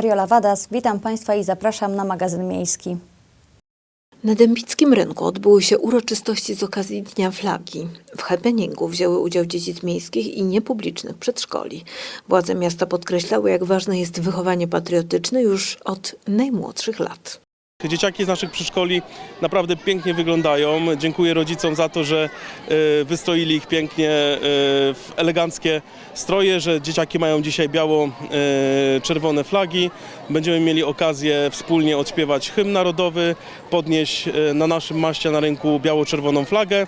Mariola Wadas, witam Państwa i zapraszam na magazyn miejski. Na Dębickim Rynku odbyły się uroczystości z okazji Dnia Flagi. W happeningu wzięły udział dzieci z miejskich i niepublicznych przedszkoli. Władze miasta podkreślały, jak ważne jest wychowanie patriotyczne już od najmłodszych lat. Dzieciaki z naszych przedszkoli naprawdę pięknie wyglądają. Dziękuję rodzicom za to, że e, wystroili ich pięknie e, w eleganckie stroje, że dzieciaki mają dzisiaj biało-czerwone flagi. Będziemy mieli okazję wspólnie odśpiewać hymn narodowy, podnieść e, na naszym maście na rynku biało-czerwoną flagę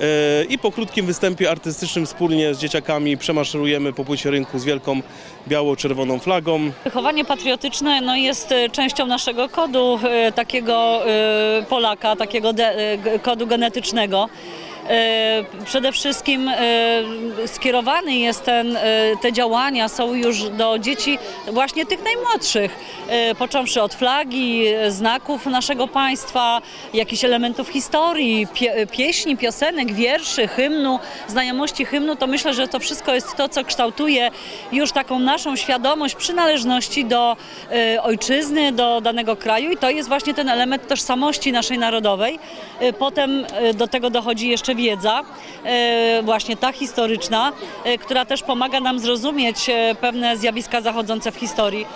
e, i po krótkim występie artystycznym wspólnie z dzieciakami przemaszerujemy po płycie rynku z wielką biało-czerwoną flagą. Wychowanie patriotyczne no, jest e, częścią naszego kodu e, takiego e, Polaka, takiego g- kodu genetycznego. E, Przede wszystkim e, skierowany jest ten, e, te działania są już do dzieci właśnie tych najmłodszych, począwszy od flagi, znaków naszego państwa, jakichś elementów historii, pie, pieśni, piosenek, wierszy, hymnu, znajomości hymnu, to myślę, że to wszystko jest to, co kształtuje już taką naszą świadomość przynależności do ojczyzny, do danego kraju i to jest właśnie ten element tożsamości naszej narodowej. Potem do tego dochodzi jeszcze wiedza, e, właśnie ta historyczna, e, która też pomaga nam zrozumieć e, pewne zjawiska zachodzące w historii.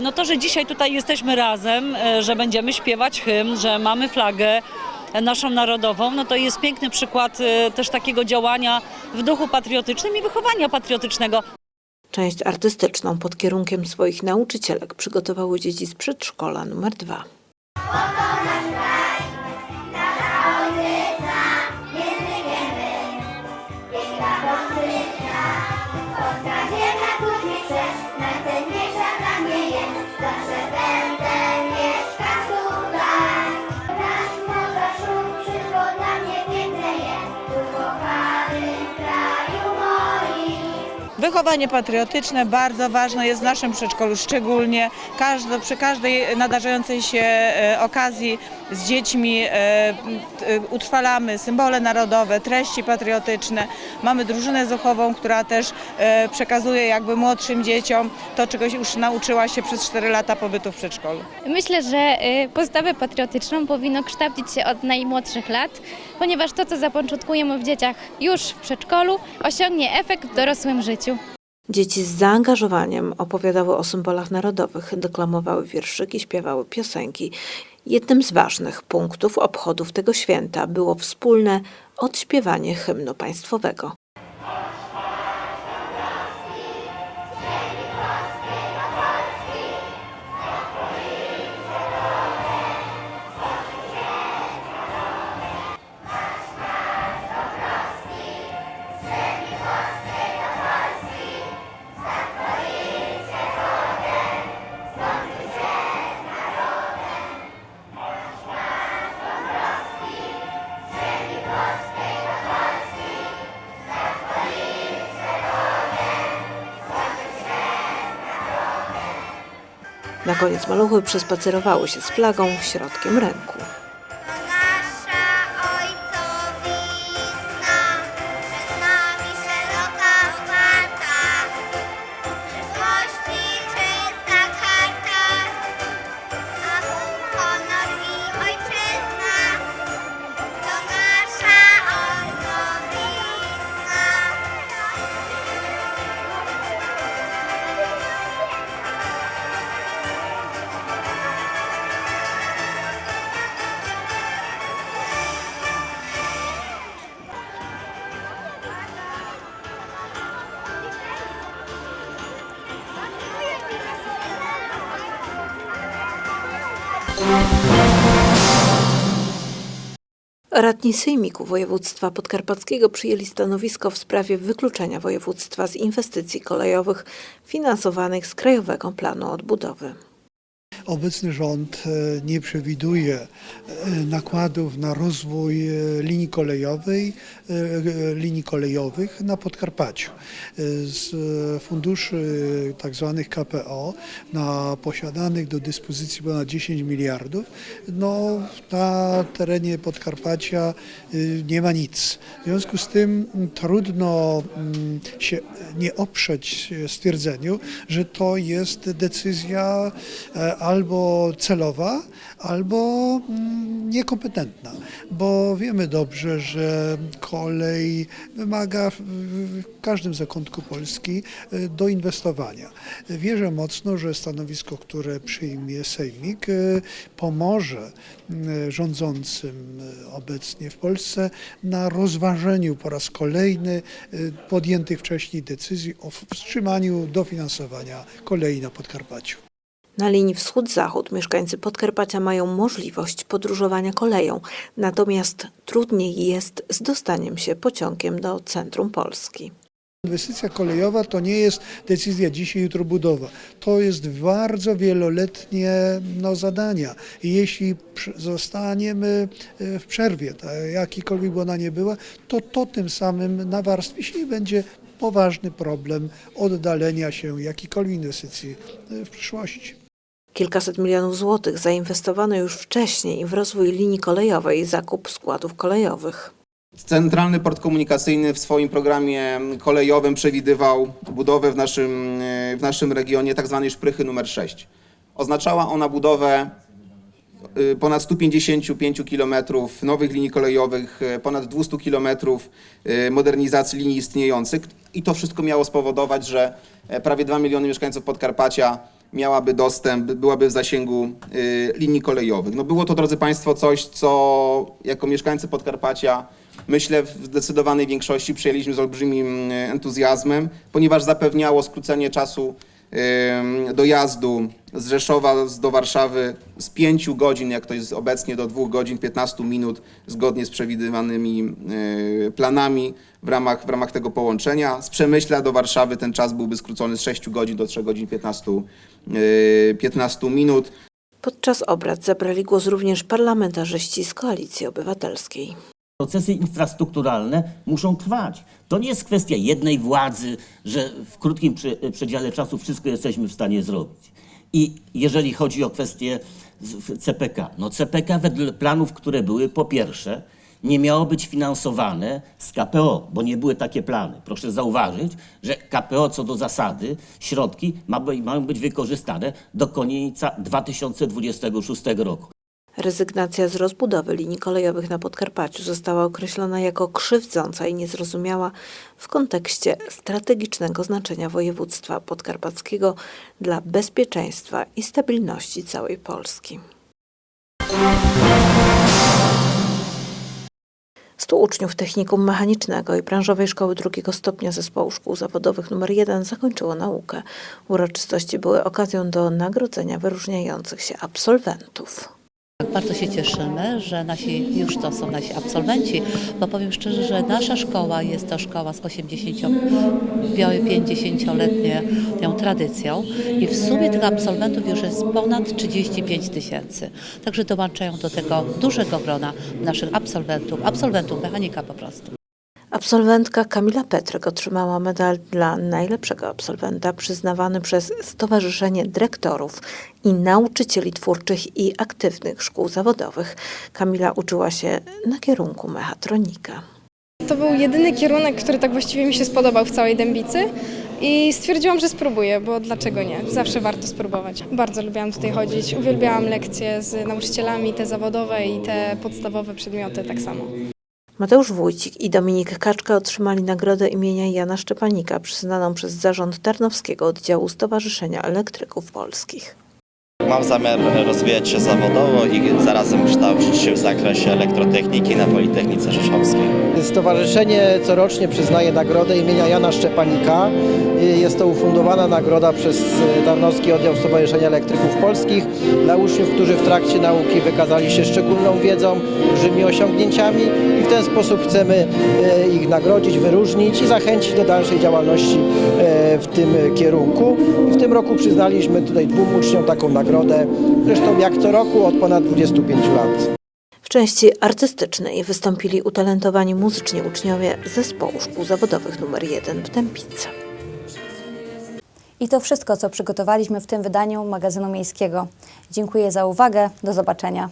No to, że dzisiaj tutaj jesteśmy razem, że będziemy śpiewać hymn, że mamy flagę, naszą narodową, no to jest piękny przykład też takiego działania w duchu patriotycznym i wychowania patriotycznego. Część artystyczną pod kierunkiem swoich nauczycielek przygotowały dzieci z przedszkola numer 2. Wychowanie patriotyczne bardzo ważne jest w naszym przedszkolu, szczególnie przy każdej nadarzającej się e, okazji z dziećmi e, t- utrwalamy symbole narodowe, treści patriotyczne. Mamy drużynę zuchową, która też e, przekazuje jakby młodszym dzieciom to, czego już nauczyła się przez 4 lata pobytu w przedszkolu. Myślę, że postawę patriotyczną powinno kształcić się od najmłodszych lat, ponieważ to, co zapoczątkujemy w dzieciach już w przedszkolu, osiągnie efekt w dorosłym życiu. Dzieci z zaangażowaniem opowiadały o symbolach narodowych, deklamowały wierszyki, śpiewały piosenki. Jednym z ważnych punktów obchodów tego święta było wspólne odśpiewanie hymnu państwowego. Na koniec maluchy przespacerowały się z flagą środkiem ręku. Radni Sejmiku Województwa Podkarpackiego przyjęli stanowisko w sprawie wykluczenia województwa z inwestycji kolejowych finansowanych z Krajowego Planu Odbudowy. Obecny rząd e, nie przewiduje e, nakładów na rozwój e, linii kolejowej, linii kolejowych na Podkarpaciu. Z funduszy tak zwanych KPO na posiadanych do dyspozycji ponad 10 miliardów, no na terenie Podkarpacia nie ma nic. W związku z tym trudno się nie oprzeć stwierdzeniu, że to jest decyzja e, albo celowa, albo mm, niekompetentna, bo wiemy dobrze, że kolej wymaga w- każdym zakątku Polski e, doinwestowania. Wierzę mocno, że stanowisko, które przyjmie Sejmik, e, pomoże m, rządzącym obecnie w Polsce na rozważeniu po raz kolejny podjętych wcześniej decyzji o wstrzymaniu dofinansowania kolei na Podkarpaciu. Na linii wschód-zachód mieszkańcy Podkarpacia mają możliwość podróżowania koleją, natomiast trudniej jest z dostaniem się pociągiem do centrum Polski. Inwestycja kolejowa to nie jest decyzja dzisiaj, jutro budowa. To jest bardzo wieloletnie no, zadania. I jeśli zostaniemy e, w przerwie, tak, jakikolwiek ona nie była, to to tym samym nawarstwi się i będzie poważny problem oddalenia się jakiejkolwiek inwestycji e, w przyszłości. Kilkaset milionów złotych zainwestowano już wcześniej w rozwój linii kolejowej i zakup składów kolejowych. Centralny Port Komunikacyjny w swoim programie kolejowym przewidywał budowę w naszym, e, w naszym regionie tzw. szprychy numer 6. Oznaczała ona budowę y, ponad 155 km nowych linii kolejowych, e, ponad 200 km modernizacji linii istniejących i to wszystko miało spowodować, że e, prawie 2 miliony mieszkańców Podkarpacia miałaby dostęp, byłaby w zasięgu y, linii kolejowych. No było to, drodzy Państwo, coś, co jako mieszkańcy Podkarpacia myślę w zdecydowanej większości przyjęliśmy z olbrzymim y, entuzjazmem, ponieważ zapewniało skrócenie czasu y, dojazdu z Rzeszowa do Warszawy z 5 godzin, jak to jest obecnie, do 2 godzin 15 minut, zgodnie z przewidywanymi planami w ramach, w ramach tego połączenia. Z Przemyśla do Warszawy ten czas byłby skrócony z 6 godzin do 3 godzin 15, y, 15 minut. Podczas obrad zabrali głos również parlamentarzyści z Koalicji Obywatelskiej. Procesy infrastrukturalne muszą trwać. To nie jest kwestia jednej władzy, że w krótkim prze- przedziale czasu wszystko jesteśmy w stanie zrobić. I jeżeli chodzi o kwestię CPK, no CPK wedle planów, które były, po pierwsze, nie miało być finansowane z KPO, bo nie były takie plany. Proszę zauważyć, że KPO co do zasady, środki ma, mają być wykorzystane do końca 2026 roku. Rezygnacja z rozbudowy linii kolejowych na Podkarpaciu została określona jako krzywdząca i niezrozumiała w kontekście strategicznego znaczenia województwa podkarpackiego dla bezpieczeństwa i stabilności całej Polski. 100 uczniów Technikum Mechanicznego i Branżowej Szkoły Drugiego Stopnia Zespołu Szkół Zawodowych nr 1 zakończyło naukę. Uroczystości były okazją do nagrodzenia wyróżniających się absolwentów. Bardzo się cieszymy, że nasi już to są nasi absolwenci, bo powiem szczerze, że nasza szkoła jest to szkoła z 80-50-letnią tradycją i w sumie tych absolwentów już jest ponad 35 tysięcy. Także dołączają do tego dużego grona naszych absolwentów, absolwentów mechanika po prostu. Absolwentka Kamila Petryk otrzymała medal dla najlepszego absolwenta przyznawany przez Stowarzyszenie Dyrektorów i Nauczycieli Twórczych i Aktywnych Szkół Zawodowych. Kamila uczyła się na kierunku mechatronika. To był jedyny kierunek, który tak właściwie mi się spodobał w całej Dębicy i stwierdziłam, że spróbuję, bo dlaczego nie? Zawsze warto spróbować. Bardzo lubiłam tutaj chodzić, uwielbiałam lekcje z nauczycielami, te zawodowe i te podstawowe przedmioty tak samo. Mateusz Wójcik i Dominik Kaczka otrzymali nagrodę imienia Jana Szczepanika przyznaną przez zarząd Tarnowskiego Oddziału Stowarzyszenia Elektryków Polskich. Mam zamiar rozwijać się zawodowo i zarazem kształcić się w zakresie elektrotechniki na Politechnice Rzeszowskiej. Stowarzyszenie corocznie przyznaje nagrodę imienia Jana Szczepanika. Jest to ufundowana nagroda przez Tarnowski Oddział Stowarzyszenia Elektryków Polskich dla uczniów, którzy w trakcie nauki wykazali się szczególną wiedzą, dużymi osiągnięciami i w ten sposób chcemy e, ich nagrodzić, wyróżnić i zachęcić do dalszej działalności e, w tym kierunku. W tym roku przyznaliśmy tutaj dwóm uczniom taką nagrodę. Nagrodę. Zresztą jak co roku od ponad 25 lat. W części artystycznej wystąpili utalentowani muzycznie uczniowie zespołu szkół zawodowych nr 1 w Dębicy. I to wszystko, co przygotowaliśmy w tym wydaniu magazynu miejskiego. Dziękuję za uwagę. Do zobaczenia.